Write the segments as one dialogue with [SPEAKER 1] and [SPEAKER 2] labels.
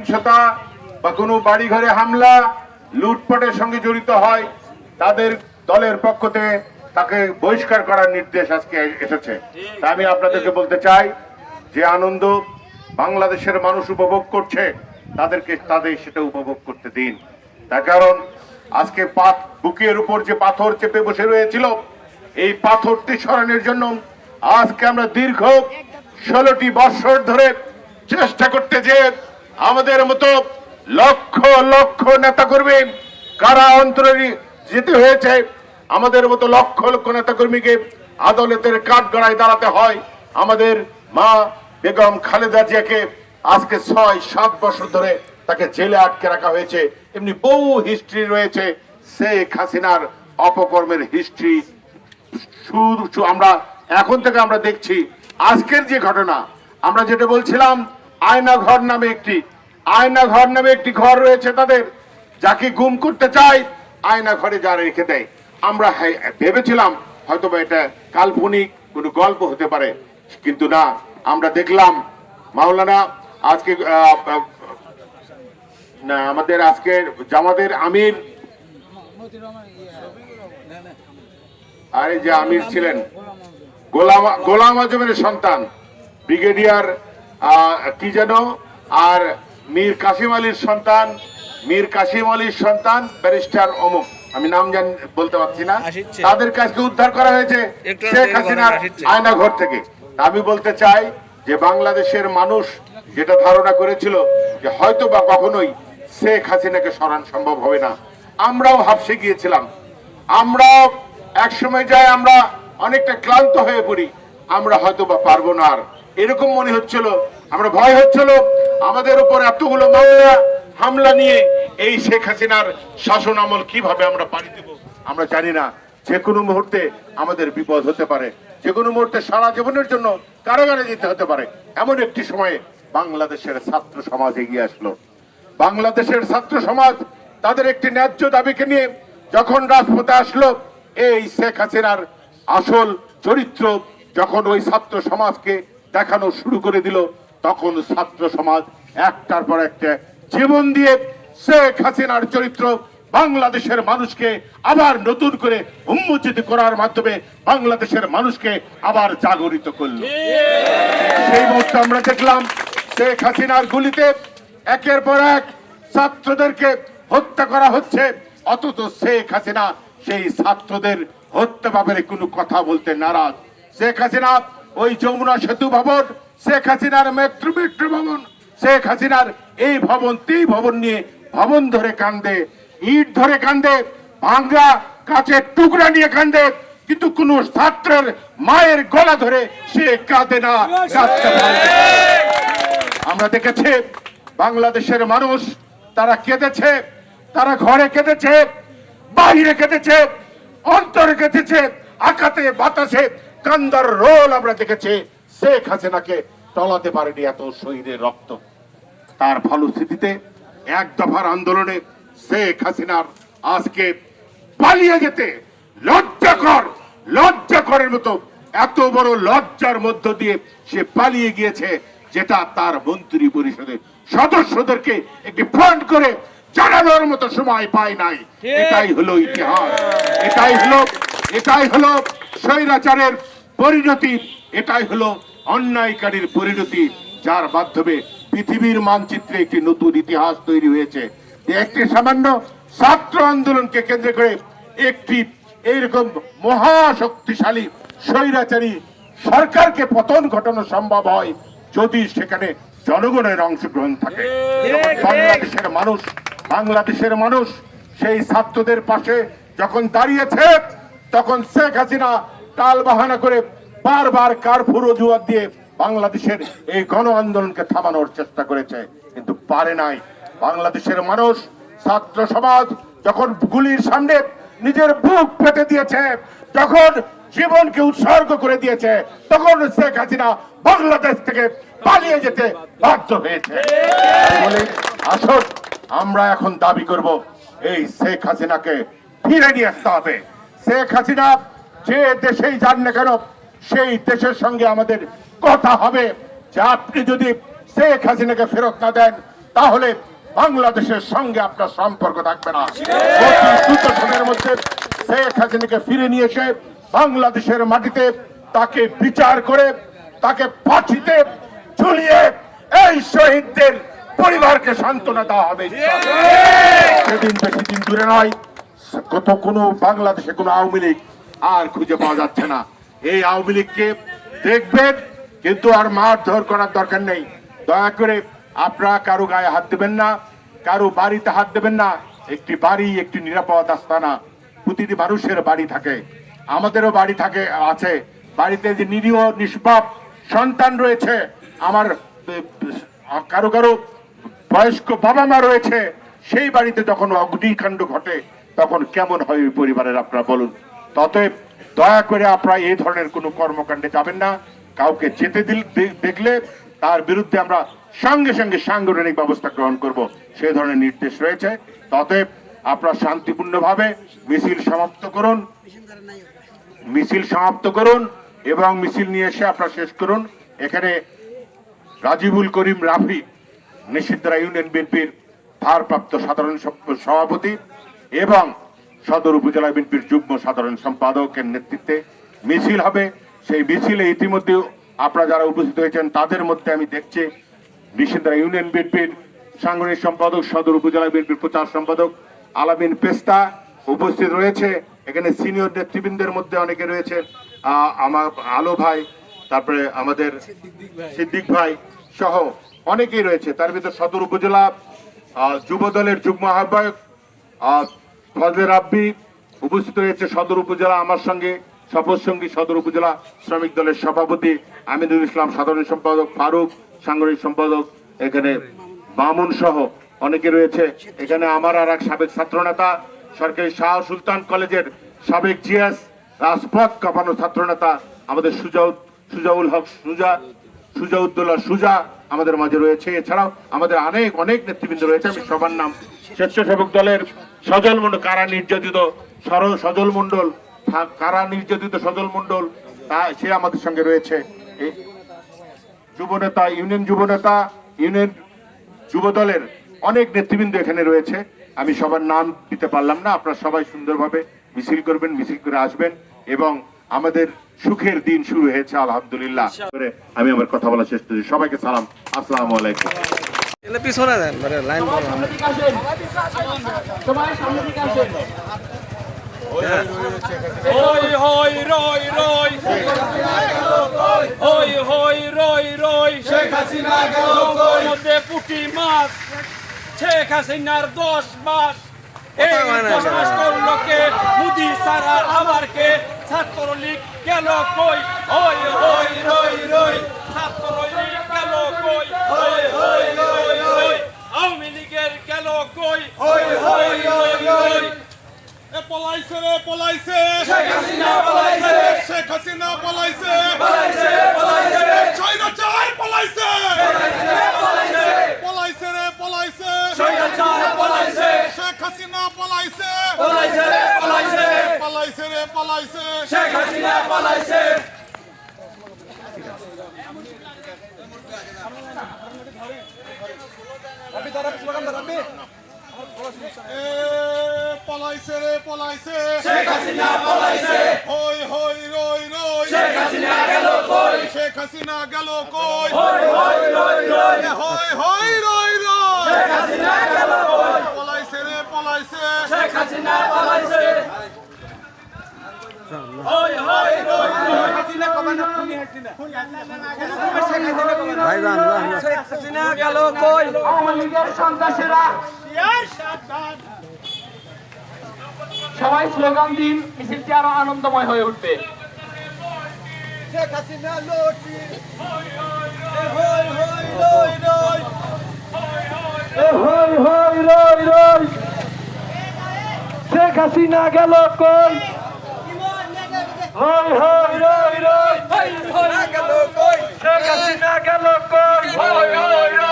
[SPEAKER 1] সহিংসতা বা কোনো বাড়িঘরে হামলা, লুটপাটের সঙ্গে জড়িত হয়, তাদের দলের পক্ষ থেকে তাকে বহিষ্কার করার নির্দেশ আজকে এসেছে। তা আমি আপনাদেরকে বলতে চাই যে আনন্দ বাংলাদেশের মানুষ উপভোগ করছে, তাদেরকে, তাদের সেটা উপভোগ করতে দিন। তার কারণ আজকে পাত বুকের উপর যে পাথর চেপে বসে রয়েছিল, এই পাথরটি সরানোর জন্য আজকে আমরা দীর্ঘ ষোলোটি বৎসর ধরে চেষ্টা করতে যে আমাদের মতো লক্ষ লক্ষ নেতা কর্মী কারা অন্তরে যেতে হয়েছে, আমাদের মতো লক্ষ লক্ষ নেতা কর্মীকে আদালতের কাঠগড়ায় দাঁড়াতে হয়। আমাদের মা বেগম খালেদা জিয়াকে আজকে ছয়, সাত বছর ধরে তাকে জেলে আটকে রাখা হয়েছে। এমনি বহু হিস্ট্রি রয়েছে, শেখ হাসিনার অপকর্মের হিস্ট্রি আমরা এখন থেকে আমরা দেখছি, আজকের যে ঘটনা, আমরা যেটা বলছিলাম আয়না ঘর নামে একটি আয়না ঘর নামে একটি ঘর রয়েছে তাদের। যাকে গুম করতে চায় আয়না ঘরে যা রেখে দেয়। আমরা হ্যাঁ, ভেবেছিলাম হয়তো এটা কাল্পনিক কোনো গল্প হতে পারে কিন্তু না আমরা দেখলাম। মাওলানা আজকে না আমাদের আজকের জামাতের আমির। আরে যে আমির ছিলেন। গোলাম গোলাম আজমের সন্তান ব্রিগেডিয়ার কি যেন? আর মীর কাসিম আলীর সন্তান মীর কাসিম আলীর সন্তান ব্যারিস্টার অমুক। আমি নাম জান বলতে পারছি না। তাদের কাছকে উদ্ধার করা হয়েছে শেখ হাসিনার আয়না ঘর থেকে। আমি বলতে চাই যে বাংলাদেশের মানুষ যেটা ধারণা করেছিল যে হয়তো বা কখনোই শেখ হাসিনাকে সরান সম্ভব হবে না। আমরাও হাফসে গিয়েছিলাম। আমরাও এক সময় যায় আমরা অনেকটা ক্লান্ত হয়ে পড়ি। আমরা হয়তো বা পারব না আর। এরকম মনে হচ্ছিল। আমরা ভয় হচ্ছিল। আমাদের উপর এতগুলো মামলা, হামলা নিয়ে এই শেখ হাসিনার শাসন আমল কীভাবে আমরা পাড়ি দেব, আমরা জানি না। যে কোনো মুহূর্তে আমাদের বিপদ হতে পারে। যে কোনো মুহূর্তে সারা জীবনের জন্য কারাগারে যেতে হতে পারে। এমন একটি সময়ে বাংলাদেশের ছাত্র সমাজ এগিয়ে আসলো। বাংলাদেশের ছাত্র সমাজ তাদের একটি ন্যায্য দাবিকে নিয়ে যখন রাজপথে আসলো, এই শেখ হাসিনার আসল চরিত্র যখন ওই ছাত্র সমাজকে দেখানো শুরু করে দিল। তখন ছাত্র সমাজ একটার পর একটা জীবন দিয়ে শেখ হাসিনার চরিত্র বাংলাদেশের মানুষকে আবার নতুন করে উন্মোচিত করার মাধ্যমে বাংলাদেশের মানুষকে আবার জাগরিত করল। সেই মুহূর্তে আমরা দেখলাম শেখ হাসিনার গুলিতে একের পর এক ছাত্রদেরকে হত্যা করা হচ্ছে। অথচ শেখ হাসিনা সেই ছাত্রদের হত্যা ব্যাপারে কোনো কথা বলতে নারাজ। শেখ হাসিনা ওই যমুনা সেতু ভবন শেখ হাসিনার মেট্রো মেট্রো ভবন শেখ হাসিনার এই ভবন তেই ভবন নিয়ে ভবন ধরে কান্দে ইট ধরে কান্দে ভাঙ্গা কাচের টুকরা নিয়ে কান্দে কিন্তু কোন ছাত্রের মায়ের গলা ধরে সে কাঁদে না। আমরা দেখেছি বাংলাদেশের মানুষ তারা কেঁদেছে তারা ঘরে কেঁদেছে বাইরে কেঁদেছে অন্তরে কেঁদেছে আকাতে বাতাসে কান্দার রোল আমরা দেখেছি শেখ হাসিনাকে টলাতে পারেনি এত শহীদের রক্ত। তার ফলশ্রুতিতে এক দফার আন্দোলনে শেখ হাসিনার আজকে পালিয়ে যেতে লজ্জাকর লজ্জাকরের মতো এত বড় লজ্জার মধ্য দিয়ে সে পালিয়ে গিয়েছে যেটা তার মন্ত্রী পরিষদের সদস্যদেরকে একটি ফ্রন্ট করে জানানোর মতো সময় পায় নাই। এটাই হলো ইতিহাস। এটাই হলো এটাই হলো স্বৈরাচারের পরিণতি, এটাই হলো অন্যায়কারীর পরিণতি, যার মাধ্যমে পৃথিবীর মানচিত্রে একটি নতুন ইতিহাস তৈরি হয়েছে। একটি সামান্য ছাত্র আন্দোলনকে কেন্দ্র করে একটি এইরকম মহাশক্তিশালী স্বৈরাচারী সরকারকে পতন ঘটানো সম্ভব হয় যদি সেখানে জনগণের অংশগ্রহণ থাকে। বাংলাদেশের মানুষ বাংলাদেশের মানুষ সেই ছাত্রদের পাশে যখন দাঁড়িয়েছে, তখন শেখ হাসিনা টাল বাহানা করে বারবার কারফুর অজুহাত দিয়ে বাংলাদেশের এই গণ আন্দোলনকে থামানোর চেষ্টা করেছে, কিন্তু পারে নাই। বাংলাদেশের মানুষ, ছাত্র সমাজ যখন গুলির সামনে নিজের বুক পেতে দিয়েছে, যখন জীবনকে উৎসর্গ করে দিয়েছে, তখন শেখ হাসিনা বাংলাদেশ থেকে পালিয়ে যেতে বাধ্য হয়েছে। আসুন, আমরা এখন দাবি করব, এই শেখ হাসিনাকে ফিরে নিয়ে আসতে হবে। শেখ হাসিনা যে দেশেই যান না কেন, সেই দেশের সঙ্গে আমাদের কথা হবে। যে আপনি যদি শেখ হাসিনাকে ফেরত না দেন, তাহলে বাংলাদেশের সঙ্গে আপনার সম্পর্ক থাকবে না। মধ্যে শেখ হাসিনাকে ফিরে নিয়ে এসে বাংলাদেশের মাটিতে তাকে বিচার করে, তাকে ফাঁসিতে ঝুলিয়ে এই শহীদদের পরিবারকে সান্ত্বনা দেওয়া হবে। সেদিন বেশি দিন দূরে নয় কত কোনো বাংলাদেশে কোনো আওয়ামী লীগ আর খুঁজে পাওয়া যাচ্ছে না। এই আওয়ামী লীগকে দেখবেন, কিন্তু আর মারধর করার দরকার নেই। দয়া করে আপনারা কারও গায়ে হাত দেবেন না, কারও বাড়িতে হাত দেবেন না। একটি বাড়ি, একটি নিরাপদ আস্তানা। প্রতিটি মানুষের বাড়ি থাকে। আমাদেরও বাড়ি থাকে, আছে। বাড়িতে যে নিরীহ, নিষ্পাপ সন্তান রয়েছে, আমার কারও কারও বয়স্ক বাবা মা রয়েছে, সেই বাড়িতে যখন অগ্নিকাণ্ড ঘটে, তখন কেমন হয় ওই পরিবারের, আপনারা বলুন। ততএব দয়া করে আপনারা এই ধরনের কোনো কর্মকাণ্ডে যাবেন না। কাউকে যেতে দিল দেখলে তার বিরুদ্ধে আমরা সঙ্গে সঙ্গে সাংগঠনিক ব্যবস্থা গ্রহণ করব। সে ধরনের নির্দেশ রয়েছে। ততএব আপনারা শান্তিপূর্ণভাবে মিছিল সমাপ্ত করুন। মিছিল সমাপ্ত করুন এবং মিছিল নিয়ে এসে আপনারা শেষ করুন। এখানে রাজিবুল করিম রাফি, নিষিদ্ধরা ইউনিয়ন বিএনপির ভারপ্রাপ্ত সাধারণ সভাপতি এবং সদর উপজেলা বিএনপির যুগ্ম সাধারণ সম্পাদকের নেতৃত্বে মিছিল হবে। সেই মিছিলে ইতিমধ্যে আপনারা যারা উপস্থিত হয়েছেন তাদের মধ্যে আমি দেখছি নিষিদ্ধরা ইউনিয়ন বিএনপির সাংগঠনিক সম্পাদক সদর উপজেলা বিএনপির প্রচার সম্পাদক আলামিন পেস্তা উপস্থিত রয়েছে। এখানে সিনিয়র নেতৃবৃন্দের মধ্যে অনেকে রয়েছে। আমার আলো ভাই তারপরে আমাদের সিদ্দিক ভাই সহ অনেকেই রয়েছে। তার ভিতরে সদর উপজেলা যুব দলের যুগ্ম আহ্বায়ক আহ, ফজলে রাব্বি উপস্থিত রয়েছে সদর উপজেলা, আমার সঙ্গে শপথ সঙ্গী সদর উপজেলা শ্রমিক দলের সভাপতি আমিনুল ইসলাম, সাধারণ সম্পাদক ফারুক, সাংগঠনিক সম্পাদক এখানে মামুন সহ অনেকে রয়েছে। এখানে আমার আর এক সাবেক ছাত্রনেতা, সরকারি শাহ সুলতান কলেজের সাবেক জিএস রাজপথ কাঁপানো ছাত্রনেতা আমাদের সুজাউদ, সুজাউল হক সুজা, সুজাউদ্দৌলা সুজা আমাদের মাঝে রয়েছে। এছাড়াও আমাদের অনেক অনেক নেতৃবৃন্দ রয়েছে। আমি সবার নাম স্বেচ্ছাসেবক দলের সজল মন্ডল কারা নির্যাতিত? সজল মন্ডল কারা নির্যাতিত সজল মন্ডল তা সে আমাদের সঙ্গে রয়েছে। যুবনেতা ইউনিয়ন যুবনেতা ইউনিয়ন যুব দলের অনেক নেতৃবৃন্দ এখানে রয়েছে। আমি সবার নাম দিতে পারলাম না আপনারা সবাই সুন্দরভাবে মিছিল করবেন মিছিল করে আসবেন এবং আমাদের সুখের দিন শুরু হয়েছে আলহামদুলিল্লাহ। আমি আমার কথা বলা শেষ করছি সবাইকে সালাম। আসসালামু আলাইকুম।
[SPEAKER 2] এলে পিছনে দেন মানে লাইন বলা
[SPEAKER 3] হই হই রই রই। হই হই রই রই। শেখ হাসিনা গেল মধ্যে পুটি মাছ। শেখ হাসিনার দশ মাস। এই দশ মাস করল কে মুদি সারা আবার কে ছাত্রলীগ গেল কই? হই হই রই রই ছাত্রলীগ গেল কই হই হই রই রই আওয়ামী লীগের গেল কই হই হই রই রই এ পলাইছে রে পলাইছে শেখ হাসিনা পলাইছে শেখ হাসিনা পলাইছে পলাইছে পলাইছে ছয়টা চাই পলাইছে পলাইছে পলাইছে। রে পলাইছে। শেখ হাসিনা পলাইছে। পলাইছে রে পলাইছে। পলাইছে রে পলাইছে। শেখ হাসিনা পলাইছে। এ পলাইছে রে পলাইছে। শেখ হাসিনা পলাইছে। হই হই রই রই। শেখ হাসিনা গেল কই? শেখ হাসিনা গেল কই? হই হই রই রই। হই হই রই শেখ হাসিনা গেল কই পলাইছে রে পলাইছে। শেখ হাসিনা পলাইছে। হই হই রই রই হাসিনা কবে না খুনি হাসিনা?
[SPEAKER 2] ভাই যান যান
[SPEAKER 3] শেখ হাসিনা গেল কই?
[SPEAKER 4] সবাই স্লোগান দিন মিছিলটি আরও আনন্দময় হয়ে উঠবে হই হই রই রই। শেখ হাসিনা গেল কই? হই হই রই রই। শেখ হাসিনা গেল কই? হই হই রই।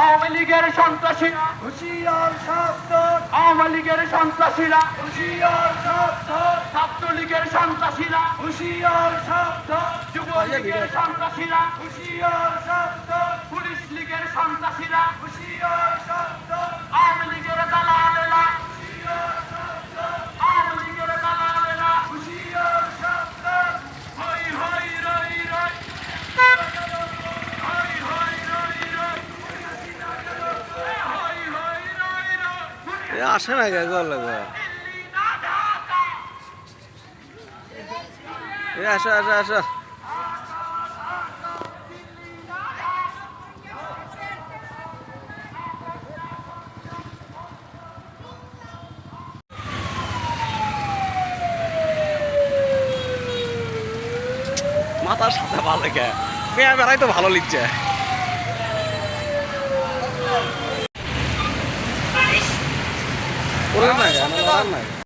[SPEAKER 4] আওয়ামী লীগের সন্ত্রাসীরা হুশিয়ার সাবধান। আওয়ামী লীগের সন্ত্রাসীরা হুশিয়ার সাবধান। ছাত্রলীগের সন্ত্রাসীরা হুশিয়ার সাবধান। যুবলীগের সন্ত্রাসীরা হুশিয়ার সাবধান। পুলিশ লীগের সন্ত্রাসীরা হুশিয়ার সাবধান। আওয়ামী লীগের দালালেরা হুশিয়ার সাবধান আওয়ামী লীগের দালালেরা হুশিয়ার সাবধান হই হই রই রই হই হই রই রই হই হই রই রই
[SPEAKER 2] এ আসে না কে গল আসো আসো আসো। মাথার সাথে ভালো লেগে। পেয়া বেড়াই তো ভালো লিখছে। ওরে না কেন, ওরে না